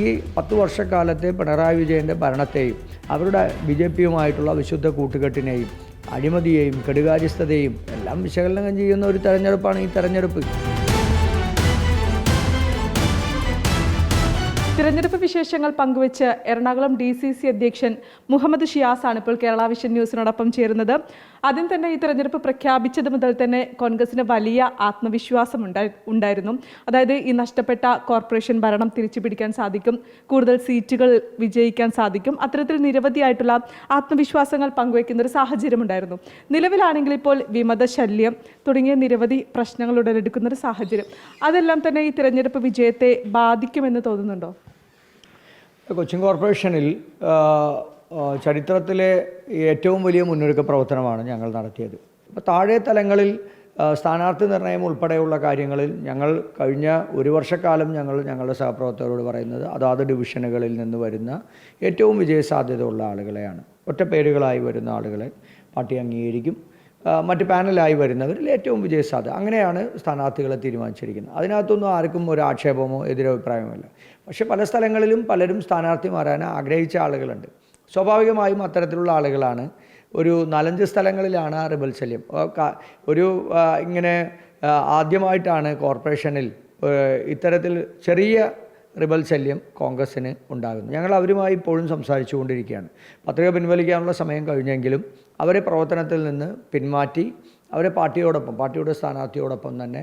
ഈ പത്ത് വർഷക്കാലത്തെ പിണറായി വിജയന്റെ ഭരണത്തെയും അവരുടെ ബി ജെ പിയുമായിട്ടുള്ള വിശുദ്ധ കൂട്ടുകെട്ടിനെയും അഴിമതിയെയും കെടുകാര്യസ്ഥതയും എല്ലാം വിശകലനം ചെയ്യുന്ന ഒരു തെരഞ്ഞെടുപ്പാണ് ഈ തെരഞ്ഞെടുപ്പ്. തിരഞ്ഞെടുപ്പ് വിശേഷങ്ങൾ പങ്കുവച്ച് എറണാകുളം ഡി സി സി അധ്യക്ഷൻ മുഹമ്മദ് ഷിയാസ് ആണ് ഇപ്പോൾ കേരള വിഷൻ ന്യൂസിനോടൊപ്പം ചേരുന്നത്. ആദ്യം തന്നെ ഈ തെരഞ്ഞെടുപ്പ് പ്രഖ്യാപിച്ചത് മുതൽ തന്നെ കോൺഗ്രസിന് വലിയ ആത്മവിശ്വാസം ഉണ്ടായിരുന്നു. അതായത് ഈ നഷ്ടപ്പെട്ട കോർപ്പറേഷൻ ഭരണം തിരിച്ചു പിടിക്കാൻ സാധിക്കും കൂടുതൽ സീറ്റുകൾ വിജയിക്കാൻ സാധിക്കും. അത്തരത്തിൽ നിരവധിയായിട്ടുള്ള ആത്മവിശ്വാസങ്ങൾ പങ്കുവയ്ക്കുന്ന ഒരു സാഹചര്യമുണ്ടായിരുന്നു നിലവിലാണെങ്കിൽ ഇപ്പോൾ വിമത ശല്യം തുടങ്ങിയ നിരവധി പ്രശ്നങ്ങൾ ഉടലെടുക്കുന്ന ഒരു സാഹചര്യം. അതെല്ലാം തന്നെ ഈ തിരഞ്ഞെടുപ്പ് വിജയത്തെ ബാധിക്കുമെന്ന് തോന്നുന്നുണ്ടോ? കൊച്ചിൻ കോർപ്പറേഷനിൽ ചരിത്രത്തിലെ ഏറ്റവും വലിയ മുന്നൊരുക്ക പ്രവർത്തനമാണ് ഞങ്ങൾ നടത്തിയത്. ഇപ്പോൾ താഴെ തലങ്ങളിൽ സ്ഥാനാർത്ഥി നിർണയം ഉൾപ്പെടെയുള്ള കാര്യങ്ങളിൽ ഞങ്ങൾ കഴിഞ്ഞ ഒരു വർഷക്കാലം ഞങ്ങൾ ഞങ്ങളുടെ സഹപ്രവർത്തകരോട് പറയുന്നത് അതാത് ഡിവിഷനുകളിൽ നിന്ന് വരുന്ന ഏറ്റവും വിജയസാധ്യതയുള്ള ആളുകളെയാണ്. ഒറ്റ പേരുകളായി വരുന്ന ആളുകളെ പാർട്ടി അംഗീകരിക്കും. മറ്റ് പാനലായി വരുന്നവരിൽ ഏറ്റവും വിജയസാധ്യത അങ്ങനെയാണ് സ്ഥാനാർത്ഥികളെ തീരുമാനിച്ചിരിക്കുന്നത്. അതിനകത്തൊന്നും ആർക്കും ഒരു ആക്ഷേപമോ എതിരഭിപ്രായമോ ഇല്ല. പക്ഷേ പല സ്ഥലങ്ങളിലും പലരും സ്ഥാനാർത്ഥി മാറാൻ ആഗ്രഹിച്ച ആളുകളുണ്ട്. സ്വാഭാവികമായും അത്തരത്തിലുള്ള ആളുകളാണ്. ഒരു നാലഞ്ച് സ്ഥലങ്ങളിലാണ് ആ റിബൽ ശല്യം. ഒരു ഇങ്ങനെ ആദ്യമായിട്ടാണ് കോർപ്പറേഷനിൽ ഇത്തരത്തിൽ ചെറിയ റിബൽ ശല്യം കോൺഗ്രസ്സിന് ഉണ്ടാകുന്നു. ഞങ്ങൾ അവരുമായി ഇപ്പോഴും സംസാരിച്ചു കൊണ്ടിരിക്കുകയാണ് പത്രിക പിൻവലിക്കാനുള്ള സമയം കഴിഞ്ഞെങ്കിലും അവരെ പ്രവർത്തനത്തിൽ നിന്ന് പിന്മാറ്റി അവരെ പാർട്ടിയോടൊപ്പം പാർട്ടിയുടെ സ്ഥാനാർത്ഥിയോടൊപ്പം തന്നെ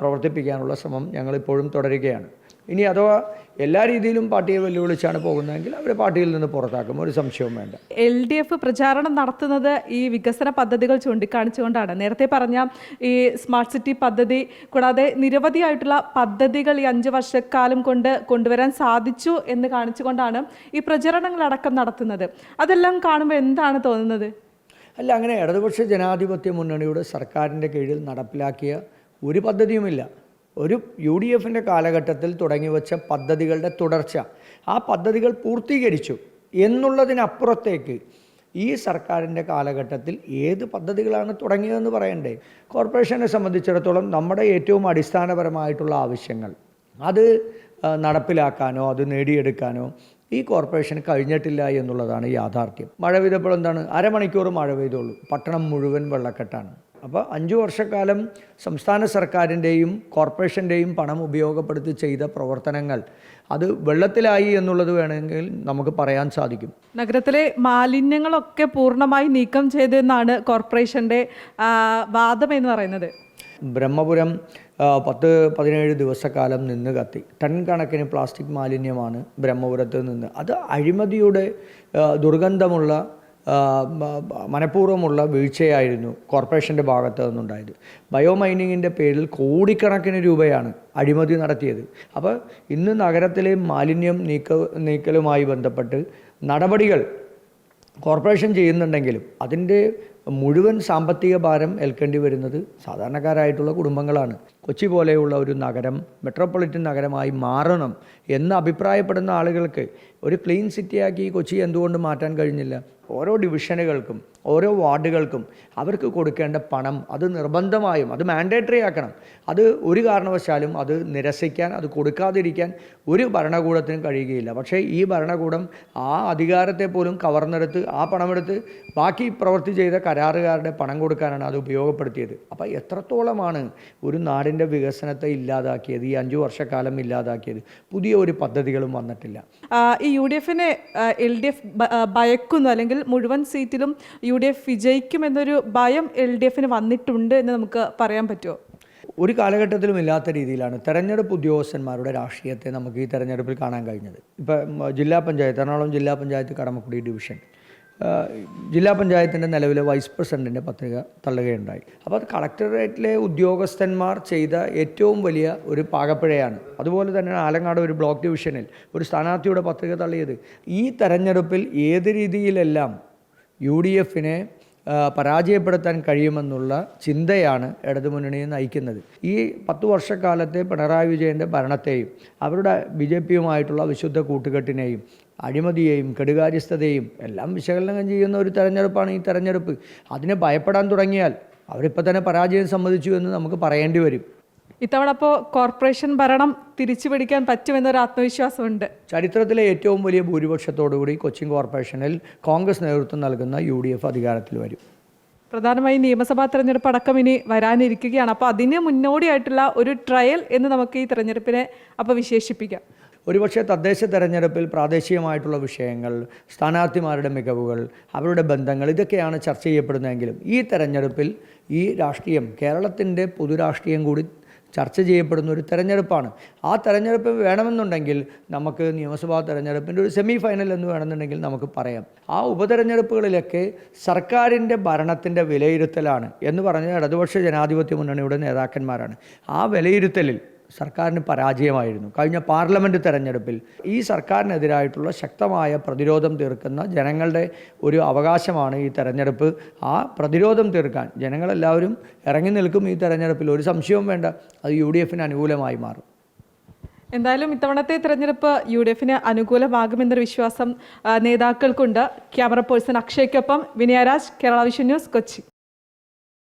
പ്രവർത്തിപ്പിക്കാനുള്ള ശ്രമം ഞങ്ങളിപ്പോഴും തുടരുകയാണ്. ഇനി അഥവാ എല്ലാ രീതിയിലും പാർട്ടിയെ വെല്ലുവിളിച്ചാണ് പോകുന്നതെങ്കിൽ അവരെ പാർട്ടിയിൽ നിന്ന് പുറത്താക്കും. ഒരു സംശയവും വേണ്ട. എൽ ഡി എഫ് പ്രചാരണം നടത്തുന്നത് ഈ വികസന പദ്ധതികൾ ചൂണ്ടിക്കാണിച്ചുകൊണ്ടാണ്. നേരത്തെ പറഞ്ഞ ഈ സ്മാർട്ട് സിറ്റി പദ്ധതി കൂടാതെ നിരവധിയായിട്ടുള്ള പദ്ധതികൾ ഈ അഞ്ച് വർഷക്കാലം കൊണ്ട് കൊണ്ടുവരാൻ സാധിച്ചു എന്ന് കാണിച്ചുകൊണ്ടാണ് ഈ പ്രചരണങ്ങളടക്കം നടത്തുന്നത്. അതെല്ലാം കാണുമ്പോൾ എന്താണ് തോന്നുന്നത്? അല്ല അങ്ങനെ ഇടതുപക്ഷ ജനാധിപത്യ മുന്നണിയുടെ സർക്കാരിന്റെ കീഴിൽ നടപ്പിലാക്കിയ ഒരു പദ്ധതിയുമില്ല. ഒരു യു ഡി എഫിന്റെ കാലഘട്ടത്തിൽ തുടങ്ങിവെച്ച പദ്ധതികളുടെ തുടർച്ച. ആ പദ്ധതികൾ പൂർത്തീകരിച്ചു. എന്നുള്ളതിനപ്പുറത്തേക്ക് ഈ സർക്കാരിന്റെ കാലഘട്ടത്തിൽ ഏത് പദ്ധതികളാണ് തുടങ്ങിയതെന്ന് പറയണ്ടേ? കോർപ്പറേഷനെ സംബന്ധിച്ചിടത്തോളം നമ്മുടെ ഏറ്റവും അടിസ്ഥാനപരമായിട്ടുള്ള ആവശ്യങ്ങൾ. അത് നടപ്പിലാക്കാനോ അത് നേടിയെടുക്കാനോ ഈ കോർപ്പറേഷൻ കഴിഞ്ഞിട്ടില്ല എന്നുള്ളതാണ് യാഥാർത്ഥ്യം. മഴ പെയ്തപ്പോൾ എന്താണ്? അരമണിക്കൂർ മഴ പെയ്തുള്ളൂ. പട്ടണം മുഴുവൻ വെള്ളക്കെട്ടാണ്. അപ്പോൾ അഞ്ചു വർഷക്കാലം സംസ്ഥാന സർക്കാരിന്റെയും കോർപ്പറേഷന്റെയും പണം ഉപയോഗപ്പെടുത്തി ചെയ്ത പ്രവർത്തനങ്ങൾ. അത് വെള്ളത്തിലായി എന്നുള്ളത് വേണമെങ്കിൽ നമുക്ക് പറയാൻ സാധിക്കും. നഗരത്തിലെ മാലിന്യങ്ങളൊക്കെ പൂർണമായി നീക്കം ചെയ്തെന്നാണ് കോർപ്പറേഷന്റെ വാദം എന്ന് പറയുന്നത്. ബ്രഹ്മപുരം പത്ത് പതിനേഴ് ദിവസക്കാലം നിന്ന് കത്തി. ടൺ കണക്കിന് പ്ലാസ്റ്റിക് മാലിന്യമാണ് ബ്രഹ്മപുരത്ത് നിന്ന്. അത് അഴിമതിയുടെ ദുർഗന്ധമുള്ള മനഃപൂർവമുള്ള വീഴ്ചയായിരുന്നു കോർപ്പറേഷന്റെ ഭാഗത്ത് നിന്നുണ്ടായത്. ബയോ മൈനിങ്ങിന്റെ പേരിൽ കോടിക്കണക്കിന് രൂപയാണ് അഴിമതി നടത്തിയത്. അപ്പോൾ ഇന്ന് നഗരത്തിലെ മാലിന്യം നീക്ക നീക്കലുമായി ബന്ധപ്പെട്ട് നടപടികൾ കോർപ്പറേഷൻ ചെയ്യുന്നുണ്ടെങ്കിലും അതിന്റെ മുഴുവൻ സാമ്പത്തിക ഭാരം ഏൽക്കേണ്ടി വരുന്നത് സാധാരണക്കാരായിട്ടുള്ള കുടുംബങ്ങളാണ്. കൊച്ചി പോലെയുള്ള ഒരു നഗരം മെട്രോപൊളിറ്റൻ നഗരമായി മാറണം എന്ന് അഭിപ്രായപ്പെടുന്ന ആളുകൾക്ക് ഒരു ക്ലീൻ സിറ്റിയാക്കി കൊച്ചി എന്തുകൊണ്ട് മാറ്റാൻ കഴിഞ്ഞില്ല? ഓരോ ഡിവിഷനുകൾക്കും ഓരോ വാർഡുകൾക്കും അവർക്ക് കൊടുക്കേണ്ട പണം അത് നിർബന്ധമായും അത് മാൻഡേറ്ററി ആക്കണം. അത് ഒരു കാരണവശാലും അത് നിരസിക്കാൻ അത് കൊടുക്കാതിരിക്കാൻ ഒരു ഭരണകൂടത്തിനും കഴിയുകയില്ല. പക്ഷേ ഈ ഭരണകൂടം ആ അധികാരത്തെ പോലും കവർന്നെടുത്ത് ആ പണമെടുത്ത് ബാക്കി പ്രവൃത്തി ചെയ്ത കരാറുകാരുടെ പണം കൊടുക്കാനാണ് അത് ഉപയോഗപ്പെടുത്തിയത്. അപ്പോൾ എത്രത്തോളമാണ് ഒരു നാടിന്റെ വികസനത്തെ ഇല്ലാതാക്കിയത് ഈ അഞ്ചു വർഷക്കാലം ഇല്ലാതാക്കിയത്? പുതിയ ഒരു പദ്ധതികളും വന്നിട്ടില്ല. ഈ യു ഡി എഫിനെ എൽ ഡി എഫ് ഭയക്കുന്നു അല്ലെങ്കിൽ മുഴുവൻ സീറ്റിലും യു ഡി എഫ് വിജയിക്കുമെന്നൊരു ഭയം എൽ ഡി എഫിന് വന്നിട്ടുണ്ട് എന്ന് നമുക്ക് പറയാൻ പറ്റുമോ? ഒരു കാലഘട്ടത്തിലും ഇല്ലാത്ത രീതിയിലാണ് തെരഞ്ഞെടുപ്പ് ഉദ്യോഗസ്ഥന്മാരുടെ രാഷ്ട്രീയത്തെ നമുക്ക് ഈ തെരഞ്ഞെടുപ്പിൽ കാണാൻ കഴിഞ്ഞത്. ഇപ്പം ജില്ലാ പഞ്ചായത്ത് എറണാകുളം ജില്ലാ പഞ്ചായത്ത് കടമക്കുടി ഡിവിഷൻ ജില്ലാ പഞ്ചായത്തിന്റെ നിലവിലെ വൈസ് പ്രസിഡന്റിന്റെ പത്രിക തള്ളുകയുണ്ടായി. അപ്പോൾ അത് കളക്ടറേറ്റിലെ ഉദ്യോഗസ്ഥന്മാർ ചെയ്ത ഏറ്റവും വലിയ ഒരു പാകപ്പിഴയാണ്. അതുപോലെ തന്നെ ആലങ്ങാട് ഒരു ബ്ലോക്ക് ഡിവിഷനിൽ ഒരു സ്ഥാനാർത്ഥിയുടെ പത്രിക തള്ളിയത്. ഈ തെരഞ്ഞെടുപ്പിൽ ഏത് രീതിയിലെല്ലാം യു ഡി എഫിനെ പരാജയപ്പെടുത്താൻ കഴിയുമെന്നുള്ള ചിന്തയാണ് ഇടതുമുന്നണിയെ നയിക്കുന്നത്. ഈ പത്തു വർഷക്കാലത്തെ പിണറായി വിജയന്റെ ഭരണത്തെയും അവരുടെ ബി ജെ പിയുമായിട്ടുള്ള വിശുദ്ധ കൂട്ടുകെട്ടിനെയും അഴിമതിയെയും കെടുകാര്യസ്ഥതയും എല്ലാം വിശകലനം ചെയ്യുന്ന ഒരു തെരഞ്ഞെടുപ്പാണ് ഈ തെരഞ്ഞെടുപ്പ്. അതിനെ ഭയപ്പെടാൻ തുടങ്ങിയാൽ അവരിപ്പോൾ തന്നെ പരാജയം സമ്മതിച്ചു എന്ന് നമുക്ക് പറയേണ്ടി വരും. ഇത്തവണ അപ്പോൾ കോർപ്പറേഷൻ ഭരണം തിരിച്ചു പിടിക്കാൻ പറ്റുമെന്നൊരു ആത്മവിശ്വാസമുണ്ട്. ചരിത്രത്തിലെ ഏറ്റവും വലിയ ഭൂരിപക്ഷത്തോടുകൂടി കൊച്ചിൻ കോർപ്പറേഷനിൽ കോൺഗ്രസ് നേതൃത്വം നൽകുന്ന യു ഡി എഫ് അധികാരത്തിൽ വരും. പ്രധാനമായും നിയമസഭാ തെരഞ്ഞെടുപ്പ് അടക്കം ഇനി വരാനിരിക്കുകയാണ്. അപ്പോൾ അതിന് മുന്നോടിയായിട്ടുള്ള ഒരു ട്രയൽ എന്ന് നമുക്ക് ഈ തെരഞ്ഞെടുപ്പിനെ അപ്പോൾ വിശേഷിപ്പിക്കാം. ഒരുപക്ഷെ തദ്ദേശ തെരഞ്ഞെടുപ്പിൽ പ്രാദേശികമായിട്ടുള്ള വിഷയങ്ങൾ സ്ഥാനാർത്ഥിമാരുടെ മികവുകൾ അവരുടെ ബന്ധങ്ങൾ ഇതൊക്കെയാണ് ചർച്ച ചെയ്യപ്പെടുന്നതെങ്കിലും ഈ തെരഞ്ഞെടുപ്പിൽ ഈ രാഷ്ട്രീയം കേരളത്തിന്റെ പൊതുരാഷ്ട്രീയം കൂടി ചർച്ച ചെയ്യപ്പെടുന്ന ഒരു തെരഞ്ഞെടുപ്പാണ്. ആ തെരഞ്ഞെടുപ്പ് വേണമെന്നുണ്ടെങ്കിൽ നമുക്ക് നിയമസഭാ തെരഞ്ഞെടുപ്പിന്റെ ഒരു സെമി ഫൈനൽ എന്ന് വേണമെന്നുണ്ടെങ്കിൽ നമുക്ക് പറയാം. ആ ഉപതെരഞ്ഞെടുപ്പുകളിലൊക്കെ സർക്കാരിന്റെ ഭരണത്തിന്റെ വിലയിരുത്തലാണ് എന്ന് പറഞ്ഞ ഇടതുപക്ഷ ജനാധിപത്യ മുന്നണിയുടെ നേതാക്കന്മാരാണ്. ആ വിലയിരുത്തലിൽ സർക്കാരിന് പരാജയമായിരുന്നു. കഴിഞ്ഞ പാർലമെന്റ് തെരഞ്ഞെടുപ്പിൽ ഈ സർക്കാരിനെതിരായിട്ടുള്ള ശക്തമായ പ്രതിരോധം തീർക്കുന്ന ജനങ്ങളുടെ ഒരു അവകാശമാണ് ഈ തെരഞ്ഞെടുപ്പ്. ആ പ്രതിരോധം തീർക്കാൻ ജനങ്ങളെല്ലാവരും ഇറങ്ങി നിൽക്കും ഈ തെരഞ്ഞെടുപ്പിൽ. ഒരു സംശയവും വേണ്ട. അത് യു ഡി എഫിന് അനുകൂലമായി മാറും. എന്തായാലും ഇത്തവണത്തെ തെരഞ്ഞെടുപ്പ് യു ഡി എഫിന് അനുകൂലമാകുമെന്നൊരു വിശ്വാസം നേതാക്കൾക്കുണ്ട്. Camera person അക്ഷയ്ക്കൊപ്പം. Vinayaraj Kerala vision news Kochi.